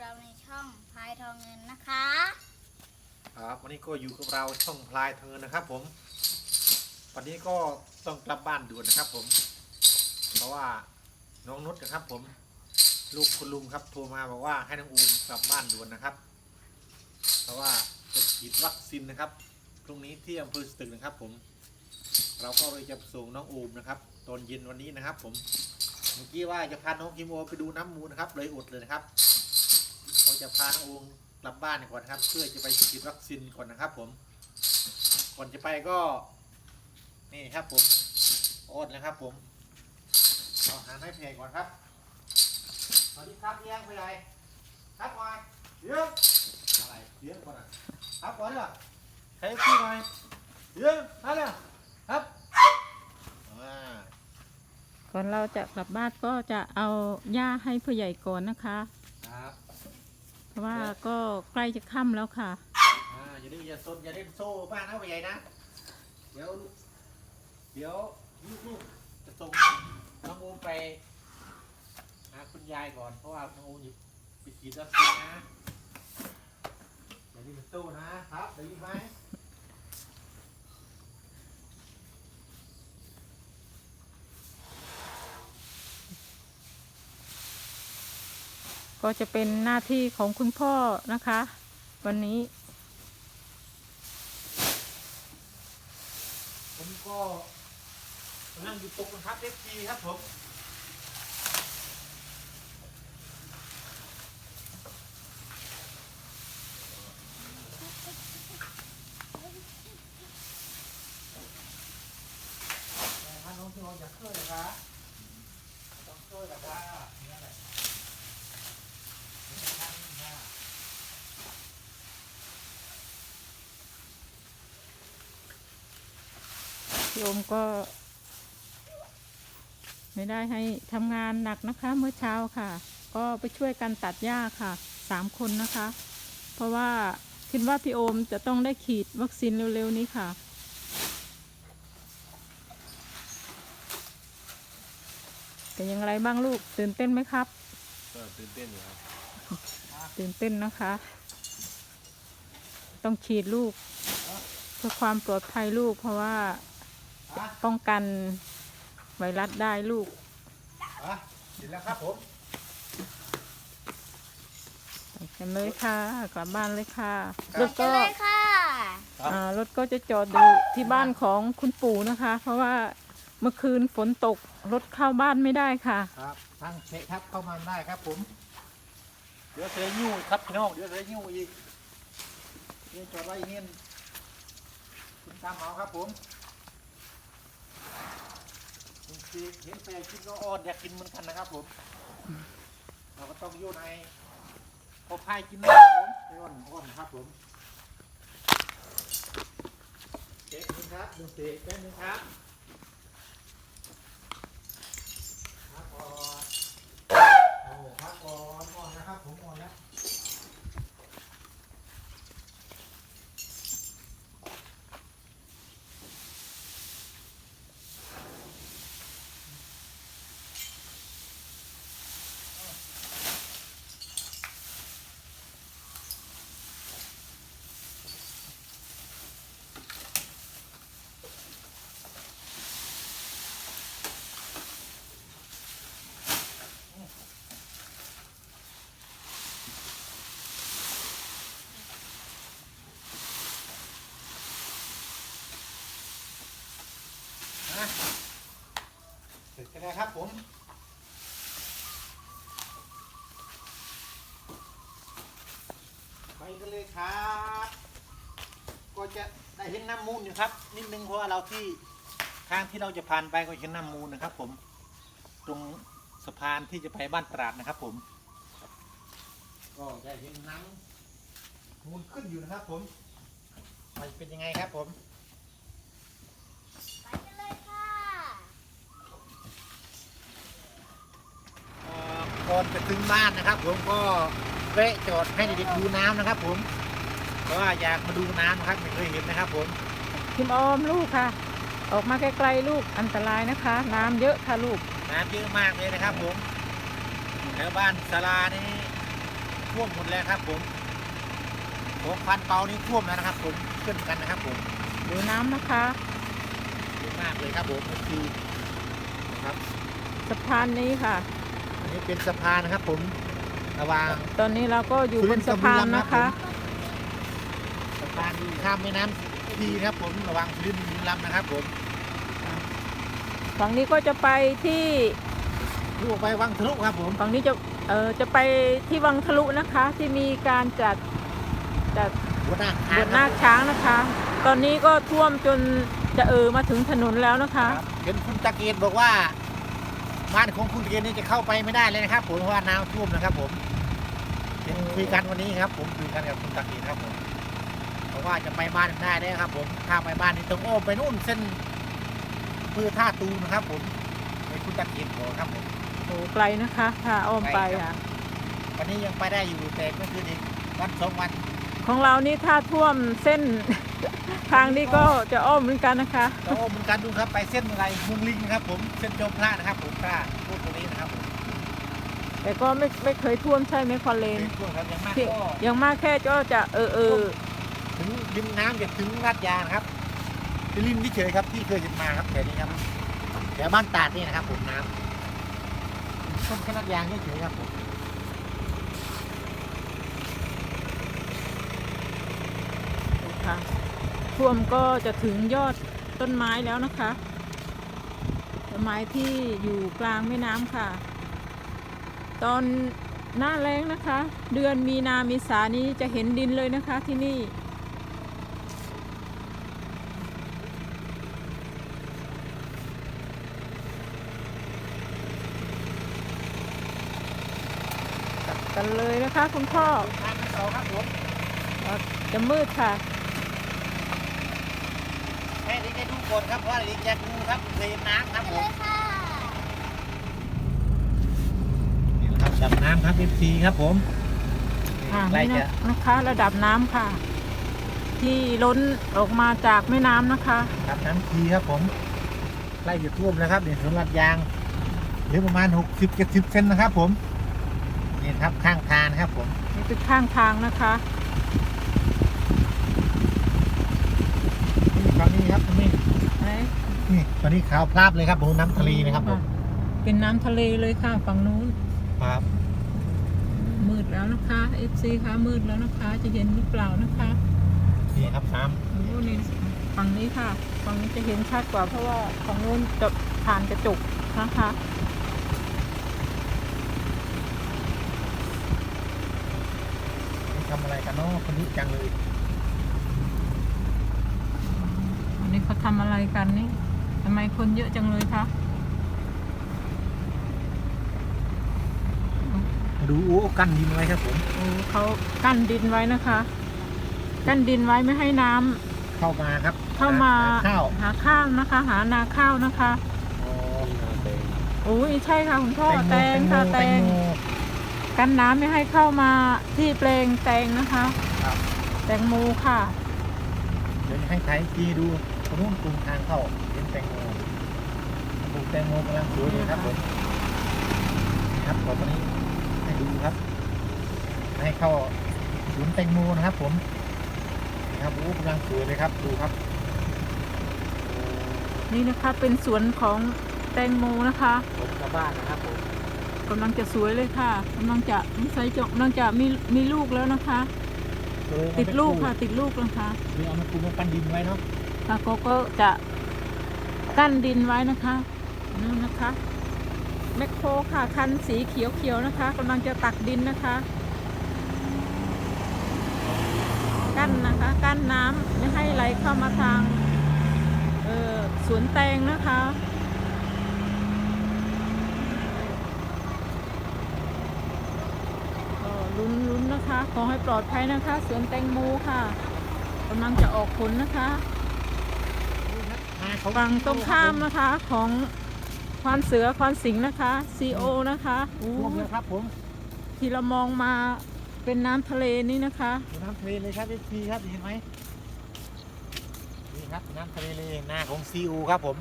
เราในช่องพายทองเงินนะคะ ครับวันนี้ก็อยู่กับเราช่องพลายเธอนะครับ ผม วันนี้ก็ต้องกลับบ้านด่วนนะครับ ผม เพราะว่าน้องนุชนะครับ ผม ลูกคุณลุงครับโทรมาบอกว่าให้น้องอูมกลับบ้านด่วนนะครับ เพราะว่าจะฉีดวัคซีนนะครับตรงนี้ที่อำเภอสตึกนะครับ ผม เราก็เลยจะส่งน้องอูมนะครับตอนเย็นวันนี้นะครับ ผมเมื่อกี้ว่าจะพาน้องคิมโอไปดูน้ำมูลนะครับ เลยอดเลยนะครับ จะพาน้องอูมกลับบ้านก่อนนะครับ เพื่อจะไปฉีดวัคซีนก่อนนะครับ ผม ก่อนจะไปก็ นี่ครับผมอดนะครับ ผมเอาอหาให้เพลก่อนครับสวัสดีครับเลี้ยงไปไหนครับก่อนเลี้ยงอะไรเลี้ยงก่อนอะครับก่อนเหรอใช้พี่หน่อยเลี้ยงนั่นเลยครับก่อนเราจะกลับบ้านก็จะเอาหญ้าให้ผู้ใหญ่ก่อนนะคะ ว่าก็ใกล้จะค่ำแล้วค่ะ อ่าอย่าดื้ออย่าซนอย่าเล่นโซ่บ้านนะไปใหญ่นะ เดี๋ยวเดี๋ยวลูกๆจะส่งน้องโอมไปหาคุณยายก่อนเพราะว่าน้องโอมอยู่ไปฉีดวัคซีนนะอย่าดื้อโซ่นะครับได้ยินไหม ก็จะเป็นหน้าที่ของคุณพ่อนะคะ วันนี้ ผมก็นั่งอยู่ตรงนะครับเอฟซีครับผมถ้าน้องที่เราอยากช่วยนะคะต้องช่วยนะคะนี่แหละนี่นะครับนี่นะ พี่ โอมก็ ไม่ได้ให้ทำงานหนักนะคะ เมื่อเช้าค่ะ ก็ไปช่วยกันตัดหญ้าค่ะสามคนนะคะ เพราะว่าคิดว่าพี่โอมจะต้องได้ฉีดวัคซีนเร็วๆนี้ค่ะเป็นอย่างไรบ้างลูกตื่นเต้นไหมครับ ก็ตื่นเต้นอยู่ครับ ตื่นเต้นนะคะ ต้องฉีดลูก เพื่อความปลอดภัยลูกเพราะว่าอะป้องกันไวรัสได้ลูกอะเสร็จแล้วครับผมไปกันเลยค่ะ กลับบ้านเลยค่ะครับรถกันก็เลยค่ะครับอ่ารถก็จะจอดอยู่ที่บ้านของคุณปู่นะคะ เพราะว่าเมื่อคืนฝนตกรถเข้าบ้านไม่ได้ค่ะ ครับทางเช็คครับเข้ามาได้ครับผมเดี๋ยวเสียยิ้วครับพี่น้องเดี๋ยวเสียยิ้วอีกนี่จอดไว้อย่างนี้คุณตามเอาครับผมคุณเห็นแฟนกินก็อ่อนอยากกินเหมือนกันนะครับผมเราก็ต้องโยนให้พอพายกินนะครับผมไม่อ่อนอ่อนครับผมเช็คนึงครับดูสิแป๊บนึงครับ พักก่อนโอ้พักก่อนอ่อนนะครับ ผมอ่อนแล้วนะเสร็จกันแล้วครับผม ไปกันเลย ครับ ก็จะได้เห็นน้ำมูลอยู่ครับนิดนึงเพราะว่าเราที่ทางที่เราจะผ่านไปก็เห็นน้ำมูลนะครับ ผม ตรงสะพานที่จะไปบ้านตราดนะครับ ผม ก็จะเห็นน้ำมูลขึ้นอยู่นะครับ ผมมันเป็นยังไงครับผมไปกันเลยค่ะเอ่อก่อนจะถึงบ้านนะครับ ผมก็แวะจอดให้เด็กๆดูน้ำนะครับ ผม เพราะว่าอยากมาดูน้ำนะครับไม่เคยเห็นนะครับผมคิมออมลูกค่ะ ออกมาไกลๆลูกอันตรายนะคะ น้ำเยอะค่ะลูก น้ำเยอะมากเลยนะครับผมแถวบ้านสารานี่ท่วมหมดแล้วครับผมของพันเปานี่ท่วมแล้วนะครับ ผมเช่นกันนะครับผมดูน้ำนะคะ เยอะมากเลยครับผมก็คือนะครับ สะพานนี้ค่ะ อันนี้เป็นสะพานนะครับผมระหว่าง ตอนนี้เราก็อยู่บนสะพานนะคะสะ พานข้ามแม่น้ำพีนะครับผมระหวังพื้นบุรีรัมย์นะครับผมฝั่งนี้ก็จะไปที่ลูกไปวังทะลุครับผมฝั่งนี้จะเออจะไปที่วังทะลุนะคะ ที่มีการจัดจัดหัวหน้าบวชนาคช้างนะคะ ตอนนี้ก็ท่วมจนจะเออมาถึงถนนแล้วนะคะครับเห็นคุณตะเกียนบอกว่าบ้านของคุณตะเกียนนี่จะเข้าไปไม่ได้เลยนะครับผมเพราะว่าน้ำท่วมนะครับผมเห็นคุยกันวันนี้ครับ ผมคุยกันกับคุณตะเกียนครับผม เพราะว่าจะไปบ้านไม่ได้เลยครับ ผมถ้าไปบ้านนี่ต้องโอ้อมไปนู่นเส้นอำเพื่อท่าตูมนะครับ ผมไปคุณตะเกียนบอกครับผมโอ้ไกลนะคะถ้าอ้อมไปไกลครัค่ะบวันนี้ยังไปได้อยู่แต่ก็คืออีกวันสองวัน ของเรานี่ถ้าท่วมเส้นทางนี้ก็จะอ้อมเหมือนกันนะคะเราโอ้อมเหมือนกันดูครับไปเส้นอะไรมุงลิงนะครับ ผมเส้นโจมพระนะครับ ผมพระพูดตรงนี้นะครับผมแต่ก็ไม่ไม่เคยท่วมใช่ไหมคอนเลนเป็นช่วงครับยังมากที่ก็อย่างมากแค่ก็จะเออเออ ถึงริมน้ำจะถึงลาดยางนะครับที่ริมที่เฉยครับที่เคยเห็นมาครับแถวนี้ครับแถวบ้านตาดนี่นะครับผมน้ำต้นแค่ลาดยางเฉยครับผมค่ะท่วมก็จะถึงยอดต้นไม้แล้วนะคะต้นไม้ที่อยู่กลางแม่น้ำค่ะ ตอนหน้าแล้งนะคะ เดือนมีนาเมีสานี้จะเห็นดินเลยนะคะที่นี่ กันเลยนะคะ คุณพ่อทางที่สองครับผมจะมืดค่ะแค่นี้ได้ดูก่อนครับเพราะว่าลิงจะดูครับเคยเห็นน้ำครับไปผเลมยค่ะนี่แหละครับดำน้ำครับเอฟซีครับผมอ่าใกล้นี่จะนะนะคะระดับน้ำค่ะ ที่ล้นออกมาจากแม่น้ำนะคะครับน้ำทีครับผมใกล้จะท่วมแล้วครับเนี่ยถนนลาดยางเหรือประมาณ 60 70เซนนะครับผม นี่ครับข้างทางนะครับผมนี่เป็นข้างทางนะคะนี่ฝั่งนี้ครับตรงนี้ไหนนี่ตอนนี้ขาวพลาบเลยครับผมน้ำทะเลนะครับผมเป็นน้ำทะเลเลยค่ะฝั่งนู้นครับมืดแล้วนะคะ FC ค่ะมืดแล้วนะคะ จะเห็นหรือเปล่านะคะนี่ครับน้โอ้นี่ฝั่งนี้ค่ะฝั่งนี้จะเห็นชัดกว่าเพราะว่าฝั่งนู้นจะผ่านกระจกนะคะำนี่ทำอะไรกันเนาะคนนี้จังเลยอันนี้เขาทำอะไรกันนี่ทำไมคนเยอะจังเลยคะมาดูโอ้กั้นดินไว้ครับผมโอ้เขากั้นดินไว้นะคะ กั้นดินไว้ไม่ให้น้ำเข้ามาครับ เข้ามาหข้าวหาข้าวนะคะ หานาข้าวนะคะอ๋อโอ้ยใช่ค่ะคุณพ่อโมแตงค่ะโมแตงโม กันน้ำไม่ให้เข้ามาที่แปลงแตงนะคะ ครับ แตงโมค่ะ เดี๋ยวให้ไทยจีดูตรงนู้นกลุ่มทางเข้าเป็นแตงโมปลูกแตงโมกำลังสวยเลยครับผมนี่ครับขอตัวนี้ให้ดูครับ ให้เข้าสวนแตงโมนะครับ ผมนี่ครับโอ้กำลังสวยเลยครับ ดูครับนี่นะคะเป็นสวนของแตงโมนะคะ ผมชาวบ้านนะครับผม กำลังจะสวยเลยค่ะกำลังจะไม่ใช่จกกำลังจะมีมีลูกแล้วนะคะ ติดลูกค่ะติดลูกนะคะหรือเอามาปลูกมาปั้นดินไว้เนาะแล้วก็ก็จะกั้นดินไว้นะคะนู่นนะคะแมคโครค่ะคันสีเขียวๆนะคะกำลังจะตักดินนะคะ กั้นนะคะ กั้นน้ำไม่ให้ไหลเข้ามาทางเอ่อสวนแตงนะคะก็ ลุ้นลุ้นนะคะ ขอให้ปลอดภัยนะคะ สวนแตงโมค่ะกำลังจะออกผลนะคะมาเขาฝั่งตรงข้ามนะคะของควานเสือควานสิงห์นะคะ CO นะคะอู้ท่วมเลยครับผมที่เรามองมาเป็นน้ำทะเลนี่นะคะดูน้ำทะเลเลยครับเอฟีครับเห็นไหมนี่ครับน้ำทะเลเลยหน้าของซีอูครับผม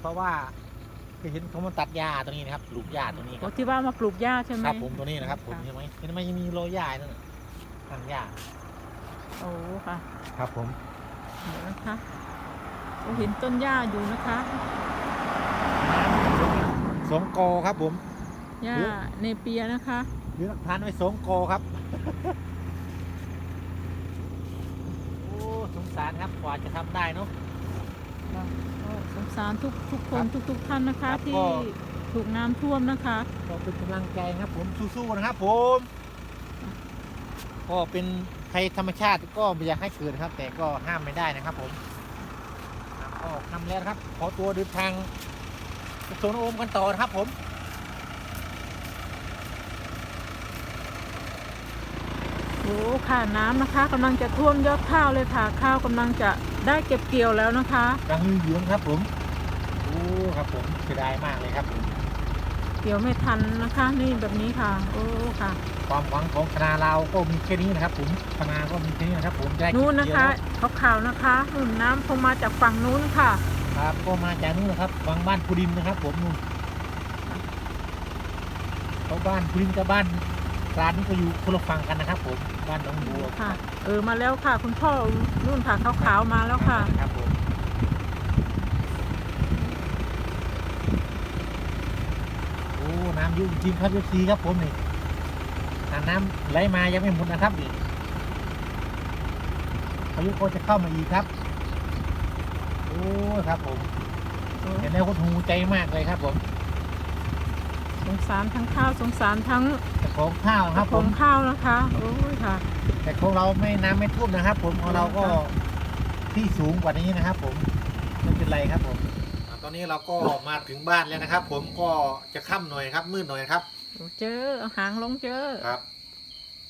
เพราะว่าเคยเห็นเขามาตัดหญ้าตรงนี้นะครับปลูกหญ้าตรงนี้คโอ้รับที่ว่ามาปลูกหญ้าใช่ไหม ครับผมตัวนี้นะครับผมค่ะ เห็นไหมเห็นไหมยังมีโรยหญ้านั่นน่ะทางหญ้าโอ้ค่ะครับผมเดี๋ยวนะคะโอ้เห็นต้นหญ้าอยู่นะคะสงโกครับผม หญ้าเนเปียนะคะหรือหลักฐานไว้สงโกครับ โอ้ สงสารครับ กว่าจะทำได้เนาะ ก็สงสารทุกทุกคนครับทุกทุกท่านนะคะ ครับที่ก็ ถูกน้ำท่วมนะคะ ก็เป็นกำลังใจนะครับผมสู้ๆนะครับผมก็เป็นภัยธรรมชาติก็ไม่อยากให้เกิดครับ แต่ก็ห้ามไม่ได้นะครับผมก็ทำแล้วนะครับ ขอตัวเดินทางไปโซนโอมกันต่อนะครับผมโอ้ค่ะน้ำนะคะกำลังจะท่วมยอดข้าวเลยค่ะ ข้าวกำลังจะ ได้เก็บเกี่ยวแล้วนะคะกระหือเหยืองครับผมโอ้ครับผมเสียดายมากเลยครับผมเกี่ยวไม่ทันนะคะ นี่แบบนี้ค่ะ โอ้ค่ะ ความหวังของคณะเราก็มีแค่นี้นะครับ ผมคณะก็มีแค่นี้นะครับ ผมได้นู้นนะเกี่ยวคะแล้วขาวๆนะคะนู่นน้ำคงมาจากฝั่งนู้นค่ะ ครับ ก็มาจากนู่นนะครับวังบ้านพูดินนะครับ ผมนู่นเขาบ้านพูดินกับบ้าน ร้านนี้ก็อยู่คนละฝั่งกันนะครับผมบ้านหนองบัวค่ะ เออมาแล้วค่ะ คุณพ่อนู่นค่ะขาวๆมาแล้วค่ะ ครับผมโอ้น้ำเยุ่งจริงครับเอฟซีครับผมนี่อ่าน้ำไหลมายังไม่หมดนะครับนี่พายุก็จะเข้ามาอีกครับ โอ้ครับผมเห็นแล้วก็หูใจมากเลยครับผม สงสารทั้งข้าวสงสารทั้งแต่ของข้าวครับขผองมข้าวนะคะ โอ้ยค่ะ แต่ของเราไม่น้ำไม่ท่วมนะครับ ผมของเราก็ค่ะที่สูงกว่านี้นะครับ ผมไม่เป็นไรครับผมตอนนี้เราก็มาถึงบ้านแล้วนะครับ ผมก็จะค่ำหน่อยครับมืดหน่อยครับ โอ้เจอเอาหางลงเจอครับ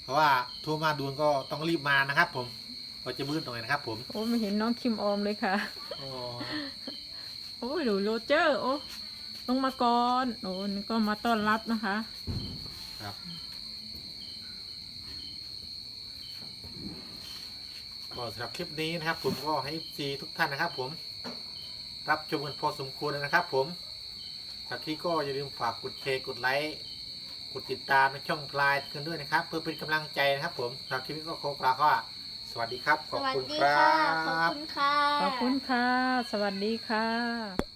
เพราะว่าโทัวมาด่วนก็ต้องรีบมานะครับ ผมก็จะมืดหน่อยนะครับ ผมโอ้ไม่เห็นน้องคิมออมเลยค่ะ โอ้โอ้ยดูโรเจอร์โอ้ ลงมาก่อนโอ้นี่ก็มาต้อนรับนะคะ ครับ ก็สำหรับคลิปนี้นะครับ ผมก็ให้ซีทุกท่านนะครับ ผม รับชมกันพอสมควรนะครับ ผมสำหรับที่ก็อย่าลืมฝากกดแชร์กดไลค์กดติดตามในช่องพลายกันด้วยนะครับ เพื่อเป็นกำลังใจนะครับ ผมสำหรับคลิปนี้ก็ขอกล่าวว่าสวัสดีครับขสอบวัสคุณดีครัค่ะขอบบคุณค่ะ ขอบคุณค่ะ สวัสดีค่ะ